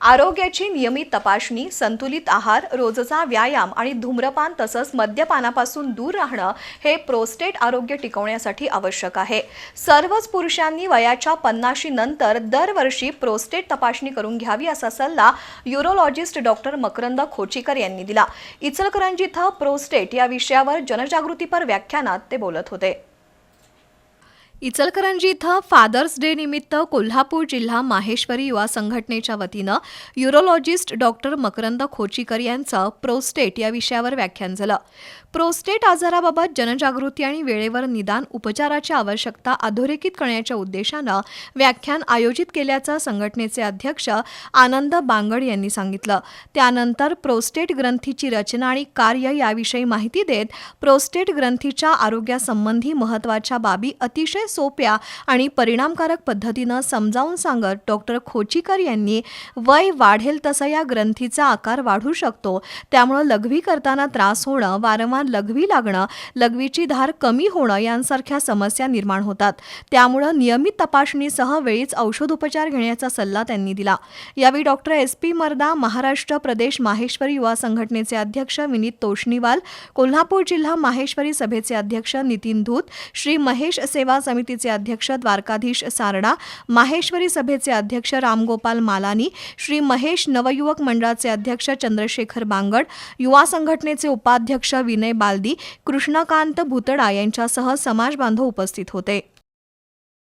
आरोग्याची नियमित तपासणी संतुलित आहार रोजचा व्यायाम आणि धूम्रपान तसंच मद्यपानापासून दूर राहणं हे प्रोस्टेट आरोग्य टिकवण्यासाठी आवश्यक आहे. सर्वच पुरुषांनी वयाच्या पन्नाशी नंतर दरवर्षी प्रोस्टेट तपासणी करून घ्यावी असा सल्ला युरोलॉजिस्ट डॉक्टर मकरंद खोचीकर यांनी दिला. इचलकरंजी इथं प्रोस्टेट या विषयावर जनजागृतीपर व्याख्यानात ते बोलत होते. इचलकरंजी इथं फादर्स डे निमित्त कोल्हापूर जिल्हा माहेश्वरी युवा संघटनेच्या वतीनं युरोलॉजिस्ट डॉक्टर मकरंद खोचीकर यांचं प्रोस्टेट या विषयावर व्याख्यान झालं. प्रोस्टेट आजाराबाबत जनजागृती आणि वेळेवर निदान उपचाराची आवश्यकता अधोरेखित करण्याच्या उद्देशानं व्याख्यान आयोजित केल्याचं संघटनेचे अध्यक्ष आनंद बांगड यांनी सांगितलं. त्यानंतर प्रोस्टेट ग्रंथीची रचना आणि कार्य याविषयी माहिती देत प्रोस्टेट ग्रंथीच्या आरोग्यासंबंधी महत्त्वाच्या बाबी अतिशय सोप्या आणि परिणामकारक पद्धतीनं समजावून सांगत डॉक्टर खोचीकर यांनी वय वाढेल तसा या ग्रंथीचा आकार वाढू शकतो. त्यामुळं लघवी करताना त्रास होणं वारंवार लघवी लागणं लघवीची धार कमी होणं यांसारख्या समस्या निर्माण होतात. त्यामुळं नियमित तपासणीसह वेळीच औषधोपचार घेण्याचा सल्ला त्यांनी दिला. यावेळी डॉक्टर एस. पी. मर्दा महाराष्ट्र प्रदेश माहेश्वरी युवा संघटनेचे अध्यक्ष विनीत तोष्णीवाल कोल्हापूर जिल्हा माहेश्वरी सभेचे अध्यक्ष नितीन धूत श्री महेश सेवा समितीचे अध्यक्ष द्वारकाधीश सारडा माहेश्वरी सभेचे अध्यक्ष रामगोपाल मालानी श्री महेश नवयुवक मंडळाचे अध्यक्ष चंद्रशेखर बांगड युवा संघटनेचे उपाध्यक्ष विनय बालदी कृष्णकांत भुतडा यांच्यासह समाज बांधव उपस्थित होते.